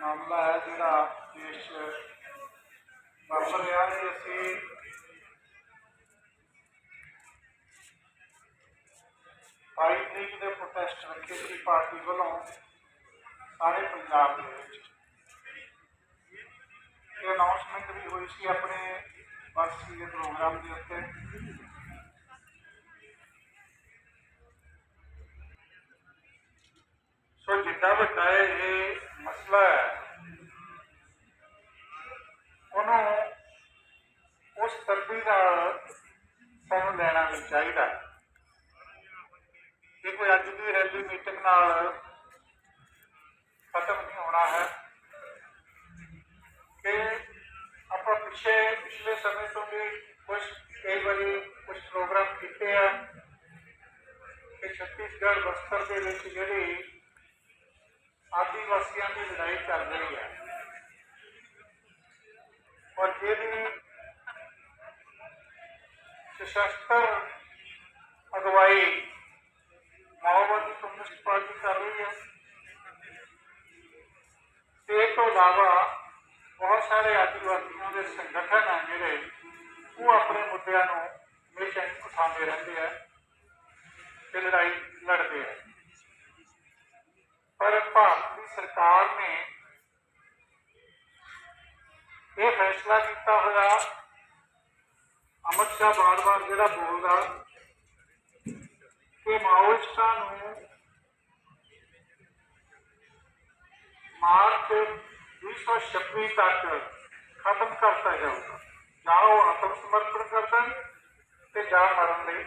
ਮਾਮਲਾ ਹੈ ਜਿਹੜਾ ਦੇਸ਼ ਵਾਪਰ ਰਿਹਾ ਹੈ ਅਸੀਂ ਬਾਈ ਤਰੀਕ ਦੇ ਪ੍ਰੋਟੈਸਟ ਰੱਖੇ ਸੀ ਪਾਰਟੀ ਵੱਲੋਂ ਸਾਰੇ ਪੰਜਾਬ ਦੇ ਵਿੱਚ। ਇਹ ਅਨਾਉਂਸਮੈਂਟ ਵੀ ਹੋਈ ਸੀ ਆਪਣੇ ਵਾਰਸੀ ਦੇ ਪ੍ਰੋਗਰਾਮ ਦੇ ਉੱਤੇ ਸੋ ਜਿੱਦਾਂ ਵੱਡਾ ਇਹ ਮਸਲਾ ਹੈ ਉਹਨੂੰ ਉਸ ਨਾਲ ਸਾਨੂੰ ਲੈਣਾ ਵੀ ਚਾਹੀਦਾ ਇਹ ਕੋਈ ਅੱਜ ਦੀ ਰੈਲੀ ਮੀਟਿੰਗ ਨਾਲ ਖਤਮ ਨਹੀਂ ਹੋਣਾ ਹੈ। ਕਿ ਆਪਾਂ ਪਿੱਛੇ, ਪਿਛਲੇ ਸਮੇਂ ਤੋਂ ਵੀ ਕੁਝ ਕਈ ਵਾਰੀ ਕੁਝ ਪ੍ਰੋਗਰਾਮ ਕੀਤੇ ਆ ਕਿ ਛੱਤੀਸਗੜ੍ਹ ਬਸਤਰ ਦੇ ਵਿੱਚ ਜਿਹੜੀ ਆਦੀਵਾਸੀਆਂ ਦੀ ਲੜਾਈ ਚੱਲ ਰਹੀ ਹੈ। ਸਸ਼ਸਤਰ ਅਗਵਾਈ ਮਾਓਵਾਦੀ ਕਮਿਊਨਿਸਟ ਪਾਰਟੀ ਕਰ ਰਹੀ ਹੈ। ਇਹ ਤੋਂ ਇਲਾਵਾ ਬਹੁਤ ਸਾਰੇ ਆਦੀਵਾਸੀਆਂ ਦੇ ਸੰਗਠਨ ਹਨ ਜਿਹੜੇ ਉਹ ਆਪਣੇ ਮੁੱਦਿਆਂ ਨੂੰ ਹਮੇਸ਼ਾ ਹੀ ਉਠਾਉਂਦੇ ਰਹਿੰਦੇ ਆ ਤੇ ਲੜਾਈ ਲੜਦੇ ਆ। ਪਰ ਭਾਰਤ ਦੀ ਸਰਕਾਰ ਨੇ ਇਹ ਫੈਸਲਾ ਕੀਤਾ ਹੋਇਆ ਅਮਿਤ ਬਾਰ-ਬਾਰ ਜਿਹੜਾ ਬੋਲਦਾ, ਕਿ ਮਾਓਇਸਟਾਂ ਨੂੰ ਮਾਰਚ 2026 ਤੱਕ ਖਤਮ ਕਰਤਾ ਜਾਊਗਾ। ਜਾਂ ਉਹ ਆਤਮ ਸਮਰਪਣ ਕਰ ਤੇ ਜਾਂ ਮਰਨ ਲਈ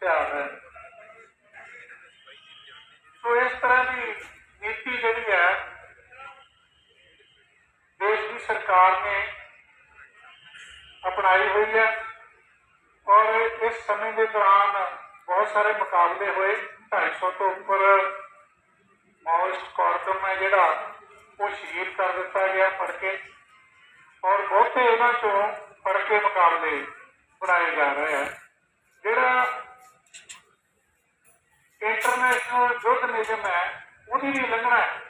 ਤਿਆਰ ਹੈ। ਸੋ ਇਸ ਤਰ੍ਹਾਂ ਦੀ ਨੀਤੀ ਜਿਹੜੀ ਹੈ, ਦੇਸ਼ ਦੀ ਸਰਕਾਰ ਨੇ ਅਪਣਾਈ ਹੋਈ ਹੈ। ਔਰ ਇਸ ਸਮੇਂ ਦੇ ਦੌਰਾਨ ਬਹੁਤ ਸਾਰੇ ਮੁਕਾਬਲੇ ਹੋਏ। 250 ਤੋਂ ਉੱਪਰ ਮਾਓਇਸਟ ਕਾਰਕਮ ਹੈ ਜਿਹੜਾ, ਉਹ ਸ਼ਹੀਦ ਕਰ ਦਿੱਤਾ ਗਿਆ ਫੜ ਕੇ। ਔਰ ਬਹੁਤੇ ਇਹਨਾਂ ਚੋਂ ਫੜ ਕੇ ਮੁਕਾਬਲੇ ਬਣਾਏ ਜਾ ਰਹੇ ਆ ਜਿਹੜਾ ਇੰਟਰਨੈਸ਼ਨਲ ਯੁੱਧ ਨਿਯਮ ਹੈ, ਉਹਦੀ ਵੀ ਉਲੰਘਣਾ ਹੈ।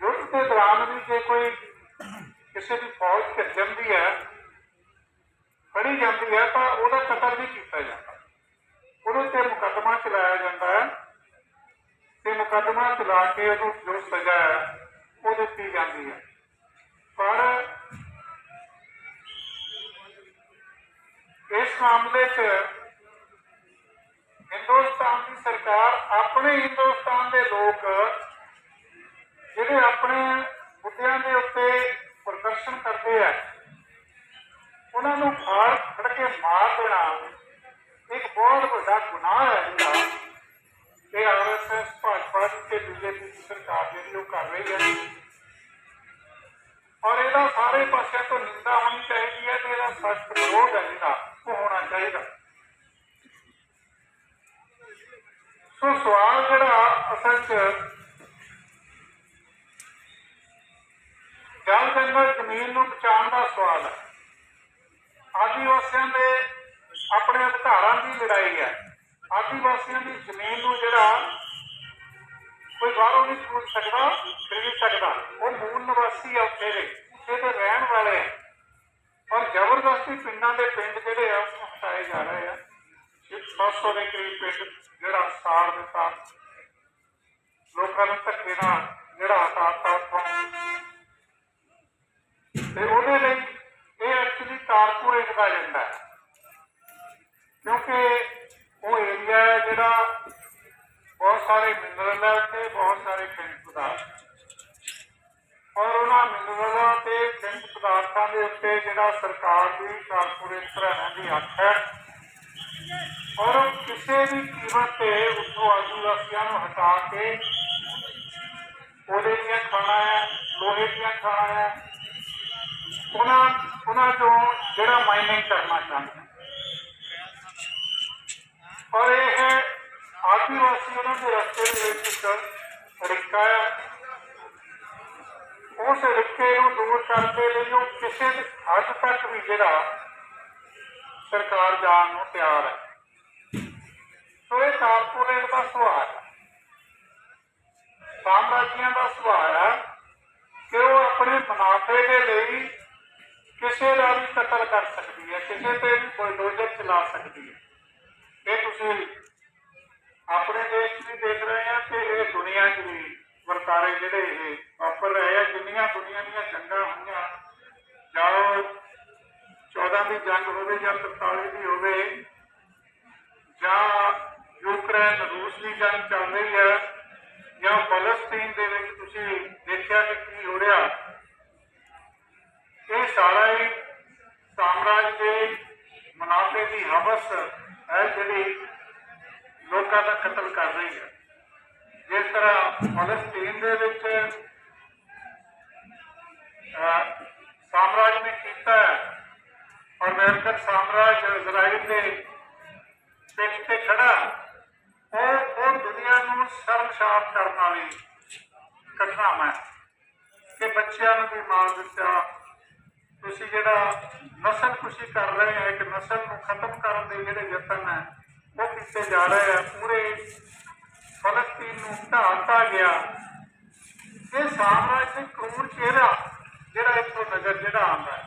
ਯੁੱਧ ਦੇ ਦੌਰਾਨ ਵੀ ਜੇ ਕੋਈ ਕਿਸੇ ਦੀ ਫੌਜ ਘਿਰ ਜਾਂਦੀ ਹੈ ਫੜੀ ਜਾਂਦੀ ਹੈ ਤਾਂ ਉਹਦਾ ਕਤਲ ਵੀ ਕੀਤਾ ਜਾਂਦਾ। ਉਹਦੇ ਤੇ ਮੁਕੱਦਮਾ ਚਲਾਇਆ ਜਾਂਦਾ ਹੈ ਤੇ ਮੁਕੱਦਮਾ ਚਲਾ ਕੇ ਉਹਨੂੰ ਜੋ ਸਜ਼ਾ ਹੈ, ਉਹ ਦਿੱਤੀ ਜਾਂਦੀ ਹੈ। ਪਰ ਇਸ ਮਾਮਲੇ 'ਚ ਹਿੰਦੁਸਤਾਨ ਦੀ ਸਰਕਾਰ ਆਪਣੇ ਹਿੰਦੁਸਤਾਨ ਦੇ ਲੋਕ ਜਿਹੜੇ ਆਪਣੇ ਮੁੱਦਿਆਂ ਦੇ ਉੱਤੇ ਪ੍ਰਦਰਸ਼ਨ ਕਰਦੇ ਆ ਉਹਨਾਂ ਨੂੰ ਫਾੜ ਫੜ ਕੇ ਮਾਰ ਦੇਣਾ। ਇੱਕ ਬਹੁਤ ਵੱਡਾ ਗੁਨਾਹ ਹੈ ਜਿਹੜਾ ਇਹ ਆਰਐਸਐਸ ਭਾਜਪਾ ਤੇ ਬੀਜੇਪੀ ਦੀ ਸਰਕਾਰ ਜਿਹੜੀ ਉਹ ਕਰ ਰਹੀ ਹੈ। ਔਰ ਇਹਦਾ ਸਾਰੇ ਪਾਸਿਆਂ ਤੋਂ ਨਿੰਦਾ ਹੋਣੀ ਚਾਹੀਦੀ ਹੈ ਤੇ ਇਹਦਾ ਸਖਤ ਵਿਰੋਧ ਹੈ ਜਿਹੜਾ ਉਹ ਹੋਣਾ ਚਾਹੀਦਾ। ਸੋ ਸਵਾਲ ਜਿਹੜਾ ਅਸਲ 'ਚ ਜਲ ਜੰਗਲ ਜ਼ਮੀਨ ਨੂੰ ਬਚਾਉਣ ਦਾ ਸਵਾਲ ਹੈ। ਆਦੀਵਾਸੀਆਂ ਦੇ ਆਪਣੇ ਅਧਿਕਾਰਾਂ ਦੀ ਲੜਾਈ ਹੈ। ਆਦੀਵਾਸੀਆਂ ਦੀ ਜ਼ਮੀਨ ਨੂੰ ਜਿਹੜਾ ਕੋਈ ਬਾਹਰੋਂ ਨਹੀਂ ਖਰੀਦ ਸਕਦਾ ਖਰੀਦ ਸਕਦਾ। ਉਹ ਮੂਲ ਨਿਵਾਸੀ ਆ ਉੱਥੇ ਦੇ। ਉੱਥੇ ਦੇ ਰਹਿਣ ਵਾਲੇ ਆ। ਔਰ ਜ਼ਬਰਦਸਤੀ ਪਿੰਡਾਂ ਦੇ ਪਿੰਡ ਜਿਹੜੇ ਆ, ਉਹ ਹਟਾਏ ਜਾ ਰਹੇ ਆ। ਇੱਕ 700 ਦੇ ਕਰੀਬ ਪਿੰਡ ਜਿਹੜਾ ਸਾੜ ਦਿੱਤਾ। ਲੋਕਾਂ ਨੂੰ ਧੱਕੇ ਨਾਲ ਜਿਹੜਾ ਹਟਾਤਾ। ਜਿਹੜਾ ਬਹੁਤ ਸਾਰੇ ਮਿਨਰਲ ਤੇ ਬਹੁਤ ਸਾਰੇ ਖਣਿਜ ਪਦਾਰਥ ਔਰ ਉਹਨਾਂ ਮਿਨਰਲਾਂ ਤੇ ਖਣਿਜ ਪਦਾਰਥਾਂ ਦੇ ਉੱਤੇ ਜਿਹੜਾ ਸਰਕਾਰ ਦੀ, ਕਾਰਪੋਰੇਟ ਘਰਾਣਿਆਂ ਦੀ ਹੱਥ ਹੈ, ਔਰ ਕਿਸੇ ਵੀ ਕੀਮਤ ਤੇ ਉੱਥੋਂ ਆਦੀਵਾਸੀਆਂ ਨੂੰ ਹਟਾ ਕੇ ਉਹਦੇ ਦੀਆਂ ਖਾਣਾ ਹੈ, ਲੋਹੇ ਦੀਆਂ ਖਾਣਾ ਹੈ, ਉਹਨਾਂ ਉਹਨਾਂ ਤੋਂ ਜਿਹੜਾ ਮਾਈਨਿੰਗ ਕਰਨਾ ਚਾਹੁੰਦੇ ਔਰ ਇਹ ਆਦੀਵਾਸੀ ਉਹਨਾਂ ਦੇ ਰਸਤੇ ਦੇ ਵਿੱਚ ਰਿਕਾ ਹੈ। ਉਸ ਰਿਕੇ ਨੂੰ ਦੂਰ ਕਰਨ ਦੇ ਲਈ ਉਹ ਕਿਸੇ ਵੀ ਹੱਦ ਤੱਕ ਵੀ ਜਿਹੜਾ ਸਰਕਾਰ ਜਾਣ ਨੂੰ ਤਿਆਰ ਹੈ। ਸੋ ਇਹ ਕਾਰਪੋਰੇਟ ਦਾ ਸਵਾਲ ਹੈ। ਸਾਮਰਾਜੀਆਂ ਦਾ ਸੁਭਾਅ ਹੈ ਕਿ ਉਹ ਆਪਣੇ ਮੁਨਾਫੇ ਦੇ ਲਈ ਕਿਸੇ ਦਾ ਵੀ ਕਤਲ ਕਰ ਸਕਦੀ ਹੈ, ਕਿਸੇ ਤੇ ਵੀ ਬੁਲਡੋਜ਼ਰ ਚਲਾ ਸਕਦੀ ਹੈ। ਇਹ ਆਪਣੇ ਦੇਸ਼ 'ਚ ਦੇਖ ਰਹੇ ਆ ਤੇ ਇਹ ਦੁਨੀਆ 'ਚ ਵੀ ਵਰਤਾਰੇ ਜਿਹੜੇ ਇਹ ਵਾਪਰ ਰਹੇ ਆ, ਜਿੰਨੀਆਂ ਦੁਨੀਆ ਦੀਆਂ ਜੰਗਾਂ ਹੋਈਆਂ ਜਾਓ 14 ਦੀ ਜੰਗ ਹੋਵੇ ਜਾਂ 43 ਦੀ ਹੋਵੇ, ਜਾਂ ਯੂਕਰੇਨ ਰੂਸ ਦੀ ਜੰਗ ਚੱਲ ਰਹੀ ਹੈ, ਜਾਂ ਫਲਸਤੀਨ ਦੇ ਵਿੱਚ ਤੁਸੀਂ ਦੇਖਿਆ ਕਿ ਕੀ ਹੋ ਰਿਹਾ, ਇਹ ਸਾਰਾ ਹੀ ਸਾਮਰਾਜ ਦੇ ਮੁਨਾਫੇ ਦੀ ਹਵਸ ਹੈ ਜਿਹੜੀ ਲੋਕਾਂ ਦਾ ਕਤਲ ਕਰ ਰਹੀ ਹੈ। ਜਿਸ ਤਰ੍ਹਾਂ ਫਲਸਤੀਨ ਦੇ ਵਿੱਚ ਅਹ, ਸਾਮਰਾਜ ਨੇ ਕੀਤਾ ਔਰ ਅਮਰੀਕਨ ਸਾਮਰਾਜ ਇਜ਼ਰਾਈਲ ਦੇ ਪਿੱਛ ਤੇ ਖੜਾ ਉਹ ਉਹ ਦੁਨੀਆ ਨੂੰ ਸ਼ਰਮਸ਼ਾਰ ਕਰਨ ਵਾਲੀ ਘਟਨਾ ਹੈ ਕਿ ਬੱਚਿਆਂ ਨੂੰ ਵੀ ਮਾਰ ਦਿੱਤਾ। ਤੁਸੀਂ ਜਿਹੜਾ ਨਸਲ ਖੁਸ਼ੀ ਕਰ ਰਹੇ ਹੋ ਇੱਕ ਨਸਲ ਨੂੰ ਖਤਮ ਕਰਨ ਦੇ ਜਿਹੜੇ ਯਤਨ ਹੈ ਉਹ ਕੀਤੇ ਜਾ ਰਹੇ ਆ ਪੂਰੇ ਫਲਸਤੀਨ ਨੂੰ ਢਾਤਾ ਗਿਆ। ਇਹ ਸਾਮਰਾਜ ਦੇ ਕਰੂਰ ਚਿਹਰਾ ਜਿਹੜਾ ਇੱਥੋਂ ਨਜ਼ਰ ਜਿਹੜਾ ਆਉਂਦਾ ਹੈ।